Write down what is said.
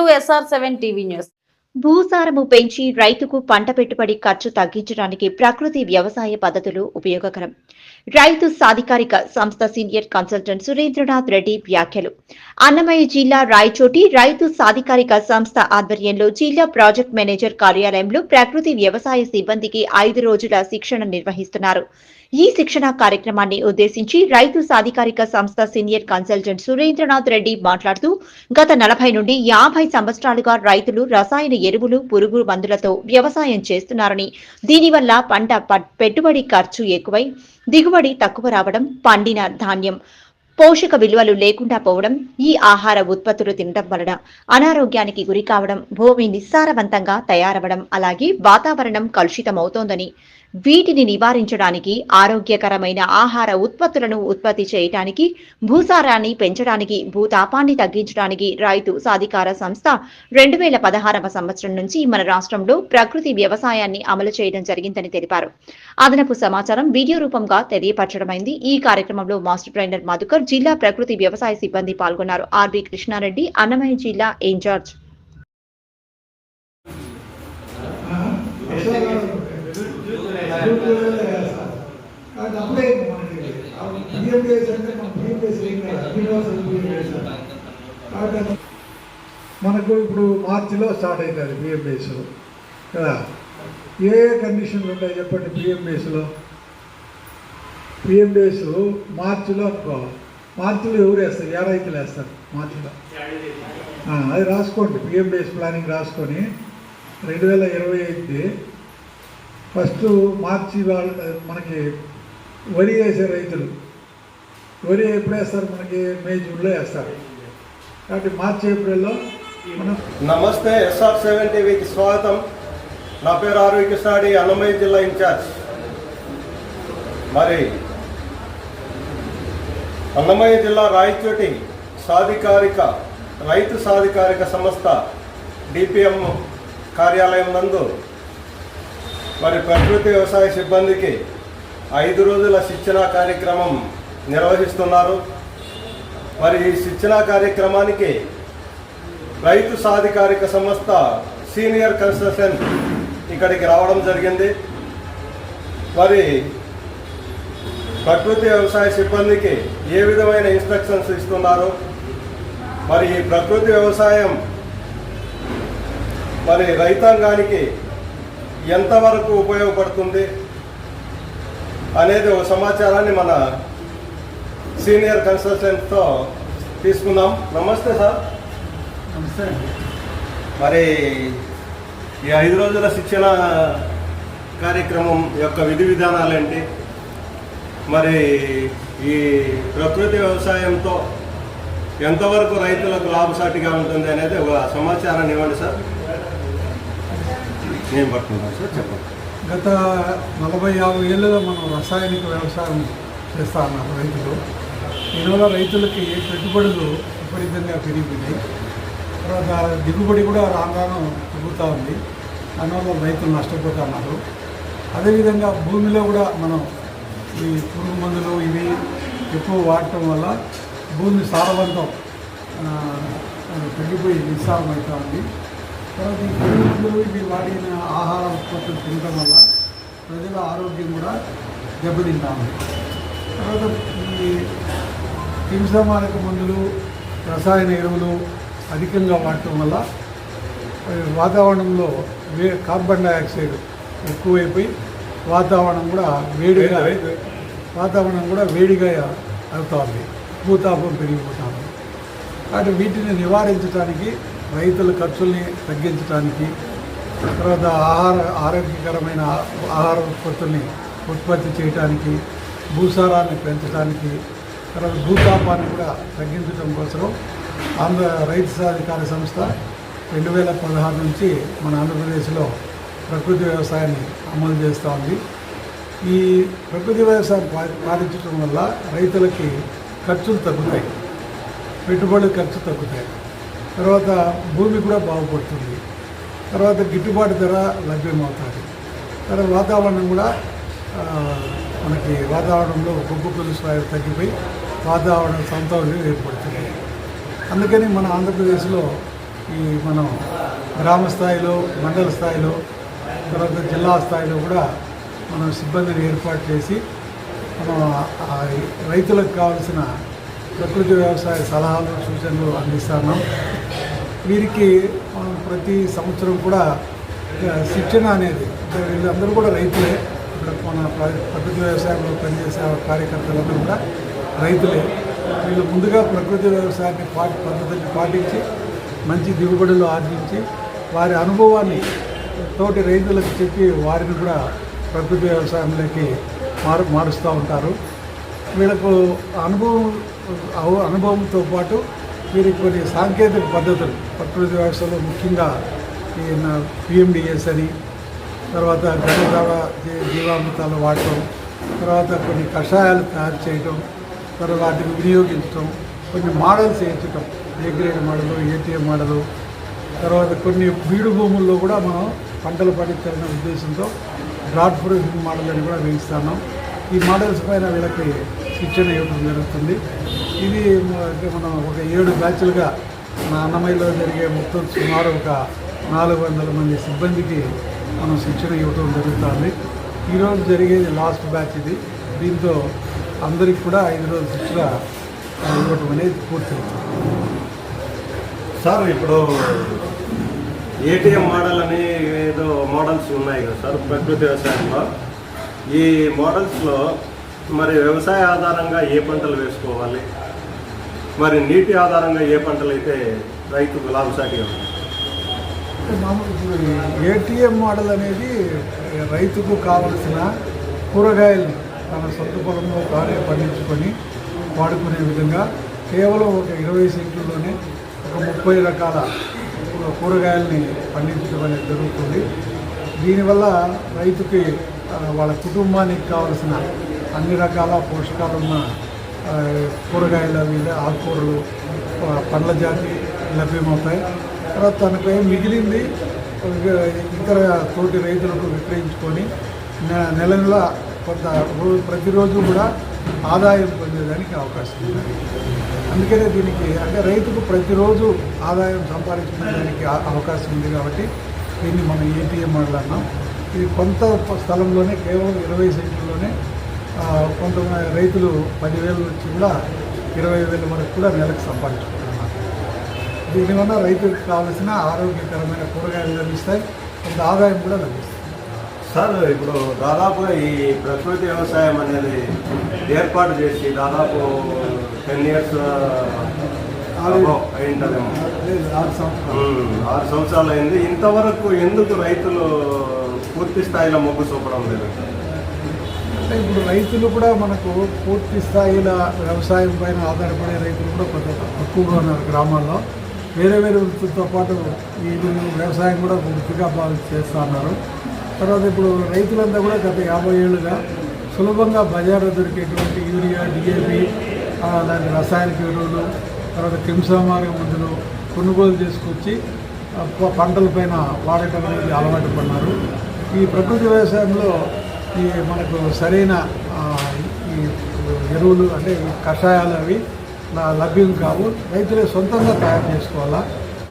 To S R seven TV news భూసారము పెంచి రైతుకు పంట పెట్టుబడి ఖర్చు తగ్గించడానికి ప్రకృతి వ్యవసాయ పద్ధతులు ఉపయోగకరం. రైతు సాధికారిక సంస్థ సీనియర్ కన్సల్టెంట్ సురేంద్రనాథ్ రెడ్డి వ్యాఖ్యలు. అన్నమయ్య జిల్లా రాయచోటి రైతు సాధికారిక సంస్థ ఆధ్వర్యంలో జిల్లా ప్రాజెక్ట్ మేనేజర్ కార్యాలయంలో ప్రకృతి వ్యవసాయ సిబ్బందికి ఐదు రోజుల శిక్షణ నిర్వహిస్తున్నారు. ఈ శిక్షణ కార్యక్రమాన్ని ఉద్దేశించి రైతు సాధికారిక సంస్థ సీనియర్ కన్సల్టెంట్ సురేంద్రనాథ్ రెడ్డి మాట్లాడుతూ గత నలభై నుండి యాభై సంవత్సరాలుగా రైతులు రసాయన ఎరువులు పురుగు మందులతో వ్యవసాయం చేస్తున్నారని దీనివల్ల పంట ప- పెట్టుబడి ఖర్చు ఎక్కువై దిగుబడి తక్కువ రావడం పండిన ధాన్యం పోషక విలువలు లేకుండా పోవడం ఈ ఆహార ఉత్పత్తులు తినడం వలన అనారోగ్యానికి గురి కావడం భూమి నిస్సారవంతంగా తయారవడం అలాగే వాతావరణం కలుషితమవుతోందని వీటిని నివారించడానికి ఆరోగ్యకరమైన ఆహార ఉత్పత్తులను ఉత్పత్తి చేయటానికి భూసారాన్ని పెంచడానికి భూతాపాన్ని తగ్గించడానికి రైతు సాధికార సంస్థ రెండు వేల పదహారవ సంవత్సరం నుంచి మన రాష్ట్రంలో ప్రకృతి వ్యవసాయాన్ని అమలు చేయడం జరిగిందని తెలిపారు. అదనపు సమాచారం వీడియో రూపంగా తెలియపరచడమైంది. ఈ కార్యక్రమంలో మాస్టర్ ట్రైనర్ మధుకర్ జిల్లా ప్రకృతి వ్యవసాయ సిబ్బంది పాల్గొన్నారు. ఆర్వి కృష్ణారెడ్డి అన్నమయ్య జిల్లా ఇన్ఛార్జ్. అది మనకి అంటే మన బియ్యం ఏం కాదు మనకు ఇప్పుడు మార్చిలో స్టార్ట్ అవుతుంది బియ్యం కదా? ఏ కండిషన్లు ఉంటాయి చెప్పండి బియ్యం డేస్లో మార్చిలో అనుకో. మార్చిలో ఎవరు వేస్తారు? ఏ రైతులు వేస్తారు మార్చిలో? అది రాసుకోండి. బియ్యం ప్లానింగ్ రాసుకొని రెండు వేల ఇరవై ఐదు ఫస్ట్ మార్చి వాళ్ళ మనకి వరి వేసే రైతులు. వరి ఎప్పుడు వేస్తారు? మనకి మే జూన్లో వేస్తారు. కాబట్టి మార్చి ఏప్రిల్లో మనం నమస్తే ఎస్ఆర్ సెవెన్ టీవీకి స్వాగతం. నా పేరు ఆరోగ్య సాడి అన్నమయ్య జిల్లా ఇన్ఛార్జ్. మరి అన్నమయ్య జిల్లా రాయచోటి సాధికారిక రైతు సాధికారిక సంస్థ డిపిఎం కార్యాలయం నందు మరి ప్రకృతి వ్యవసాయ సిబ్బందికి ఐదు రోజుల శిక్షణ కార్యక్రమం నిర్వహిస్తున్నారు. మరి ఈ శిక్షణ కార్యక్రమానికి రైతు సాధికారిక సంస్థ సీనియర్ కన్సల్టెంట్ ఇక్కడికి రావడం జరిగింది. మరి ప్రకృతి వ్యవసాయ సిబ్బందికి ఏ విధమైన ఇన్స్ట్రక్షన్స్ ఇస్తున్నారు? మరి ఈ ప్రకృతి వ్యవసాయం మరి రైతాంగానికి ఎంతవరకు ఉపయోగపడుతుంది అనేది ఒక సమాచారాన్ని మన సీనియర్ కన్సల్టెంట్తో తీసుకుందాం. నమస్తే సార్. నమస్తే మరి ఈ ఐదు రోజుల శిక్షణ కార్యక్రమం యొక్క విధి విధానాలు ఏంటి? మరి ఈ ప్రకృతి వ్యవసాయంతో ఎంతవరకు రైతులకు లాభసాటిగా ఉంటుంది అనేది ఒక సమాచారాన్ని ఇవ్వండి సార్. నేను పట్టుకుంటాను సార్? చెప్పండి. గత నలభై యాభై ఏళ్ళుగా మనం రసాయనిక వ్యవసాయం చేస్తా ఉన్నారు రైతులు. దీనివల్ల రైతులకి పెట్టుబడులు విపరీతంగా పెరిగిపోయినాయి. తర్వాత దిగుబడి కూడా రాను తగ్గుతూ ఉంది. దానివల్ల రైతులు నష్టపోతున్నారు. అదేవిధంగా భూమిలో కూడా మనం ఈ పురుగు మందులు ఇవి ఎక్కువ వాడటం వల్ల భూమి సారవంతం తగ్గిపోయి నిస్సారం అవుతా ఉంది. తర్వాత ఈ ఇవి వాడిన ఆహార ఉత్పత్తులు తినడం వల్ల ప్రజల ఆరోగ్యం కూడా దెబ్బతింటా ఉంది తర్వాత ఈ హింసమారక మందులు రసాయన ఎరువులు అధికంగా వాడటం వల్ల వాతావరణంలో వే కార్బన్ డైఆక్సైడ్ ఎక్కువైపోయి వాతావరణం కూడా వేడిగా వాతావరణం కూడా వేడిగా అవుతా ఉంది భూతాపం పెరిగిపోతా ఉంది కాబట్టి వీటిని నివారించడానికి రైతుల ఖర్చుల్ని తగ్గించడానికి తర్వాత ఆహార ఆరోగ్యకరమైన ఆహార ఉత్పత్తుల్ని ఉత్పత్తి చేయడానికి భూసారాన్ని పెంచడానికి తర్వాత భూతాపాన్ని కూడా తగ్గించడం కోసం ఆంధ్ర రైతు సాధికార సంస్థ రెండు వేల పదహారు నుంచి మన ఆంధ్రప్రదేశ్లో ప్రకృతి వ్యవసాయాన్ని అమలు చేస్తూ ఉంది. ఈ ప్రకృతి వ్యవసాయం పాటించడం వల్ల రైతులకి ఖర్చులు తగ్గుతాయి. పెట్టుబడి ఖర్చు తగ్గుతాయి. తర్వాత భూమి కూడా బాగుపడుతుంది. తర్వాత గిట్టుబాటు ధర లభ్యమవుతుంది. తర్వాత వాతావరణం కూడా మనకి వాతావరణంలో బొగ్గు స్థాయి తగ్గిపోయి వాతావరణ సంతోషం ఏర్పడుతుంది. అందుకని మన ఆంధ్రప్రదేశ్లో ఈ మనం గ్రామ స్థాయిలో మండల స్థాయిలో తర్వాత జిల్లా స్థాయిలో కూడా మనం సిబ్బందిని ఏర్పాటు చేసి మనం రైతులకు కావాల్సిన ప్రకృతి వ్యవసాయ సలహాలు సూచనలు అందిస్తున్నాం వీరికి మనం ప్రతి సంవత్సరం కూడా శిక్షణ అనేది వీళ్ళందరూ కూడా రైతులే. ఇక్కడ మన ప్రకృతి వ్యవసాయంలో పనిచేసే కార్యకర్తలందరూ కూడా రైతులే. వీళ్ళు ముందుగా ప్రకృతి వ్యవసాయాన్ని పాటి పద్ధతిని పాటించి మంచి దిగుబడులు ఆర్జించి వారి అనుభవాన్ని తోటి రైతులకు చెప్పి వారిని కూడా ప్రకృతి వ్యవసాయంలోకి మారు మారుస్తూ ఉంటారు. వీళ్ళకు అనుభవం అనుభవంతో పాటు వీరికి కొన్ని సాంకేతిక పద్ధతులు ప్రకృతి వ్యవస్థలో ముఖ్యంగా ఈ పిఎండిఎస్ అని తర్వాత గణజావ జీవామృతాలు వాడటం తర్వాత కొన్ని కషాయాలు తయారు చేయటం తర్వాత వాటిని వినియోగించటం కొన్ని models వేయించటం A grade model ATM model తర్వాత కొన్ని బీడు భూముల్లో కూడా మనం పంటలు పండించాలనే ఉద్దేశంతో డ్రాట్ ప్రూఫింగ్ మోడల్ అని కూడా వేయిస్తున్నాం. ఈ మోడల్స్ పైన వీళ్ళకి శిక్షణ ఇవ్వడం జరుగుతుంది. ఇది అంటే మనం ఒక ఏడు బ్యాచ్లుగా మన అన్నమయ్యలో జరిగే మొత్తం సుమారు ఒక నాలుగు వందల మంది సిబ్బందికి మనం శిక్షణ ఇవ్వడం జరుగుతుంది. ఈరోజు జరిగేది లాస్ట్ బ్యాచ్ ఇది. దీంతో అందరికి కూడా ఐదు రోజుల శిక్షణ ఇవ్వటం అనేది పూర్తి సార్ ఇప్పుడు ఏటీఎం మోడల్ అని ఏదో మోడల్స్ ఉన్నాయి కదా సార్ ప్రకృతి వ్యవసాయంలో. ఈ మోడల్స్లో మరి వ్యవసాయ ఆధారంగా ఏ పంటలు వేసుకోవాలి? మరి నీటి ఆధారంగా ఏ పంటలు అయితే రైతుకు లాభసాటిగా మామూలు ఏటీఎం మోడల్ అనేది రైతుకు కావలసిన కూరగాయలు తన సొంత పొలంలో తానే పండించుకొని వాడుకునే విధంగా కేవలం ఒక ఇరవై సెంట్లలోనే ఒక ముప్పై రకాల కూరగాయల్ని పండించడం అనేది జరుగుతుంది. దీనివల్ల రైతుకి వాళ్ళ కుటుంబానికి కావలసిన అన్ని రకాల పోషకాలు ఉన్న కూరగాయలు అవి ఆకుకూరలు పండ్ల జాతి లభ్యమవుతాయి. తర్వాత తనపై మిగిలింది ఇతర తోటి రైతులకు విక్రయించుకొని నె- నెల నెల కొంత ప్రతిరోజు కూడా ఆదాయం పొందేదానికి అవకాశం ఉంది. అందుకనే దీనికి అంటే రైతుకు ప్రతిరోజు ఆదాయం సంపాదించుకునేదానికి అవకాశం ఉంది కాబట్టి దీన్ని మనం ఏటీఎం మోడల్ అన్నాం. ఇది కొంత స్థలంలోనే కేవలం ఇరవై సెంట్లలోనే కొంతమంది రైతులు పదివేల నుంచి కూడా ఇరవై వేల వరకు కూడా నెలకు సంపాదించుకుంటున్నారు. దీనివల్ల రైతులకు కావాల్సిన ఆరోగ్యకరమైన కూరగాయలు లభిస్తాయి కొంత ఆదాయం కూడా లభిస్తుంది. సార్ ఇప్పుడు దాదాపుగా ఈ ప్రకృతి వ్యవసాయం అనేది ఏర్పాటు చేసి దాదాపు టెన్ ఇయర్స్ అయింటుందేమో. ఆరు సంవత్సరాలు అయింది. ఇంతవరకు ఎందుకు రైతులు పూర్తి స్థాయిలో మొగ్గు చూపడం లేదు? అంటే ఇప్పుడు రైతులు కూడా మనకు పూర్తి స్థాయిలో వ్యవసాయం పైన ఆధారపడే రైతులు కూడా కొంత తక్కువగా ఉన్నారు గ్రామాల్లో. వేరే వేరే వృత్తులతో పాటు ఈ వ్యవసాయం కూడా వృత్తిగా బాగా చేస్తూ ఉన్నారు. తర్వాత ఇప్పుడు రైతులంతా కూడా గత యాభై ఏళ్ళుగా సులభంగా బజార్లో దొరికేటువంటి యూరియా డిఏపి అలాంటి రసాయనిక ఎరువులు తర్వాత క్రిమిసంహారక మందులు కొనుగోలు చేసుకొచ్చి పంటలపైన వాడటం అనేది అలవాటు పడినారు. ఈ ప్రకృతి వ్యవసాయంలో ఈ మనకు సరైన ఈ ఎరువులు అంటే ఈ కషాయాలు అవి లభ్యం కావు. రైతులే సొంతంగా తయారు చేసుకోవాలా?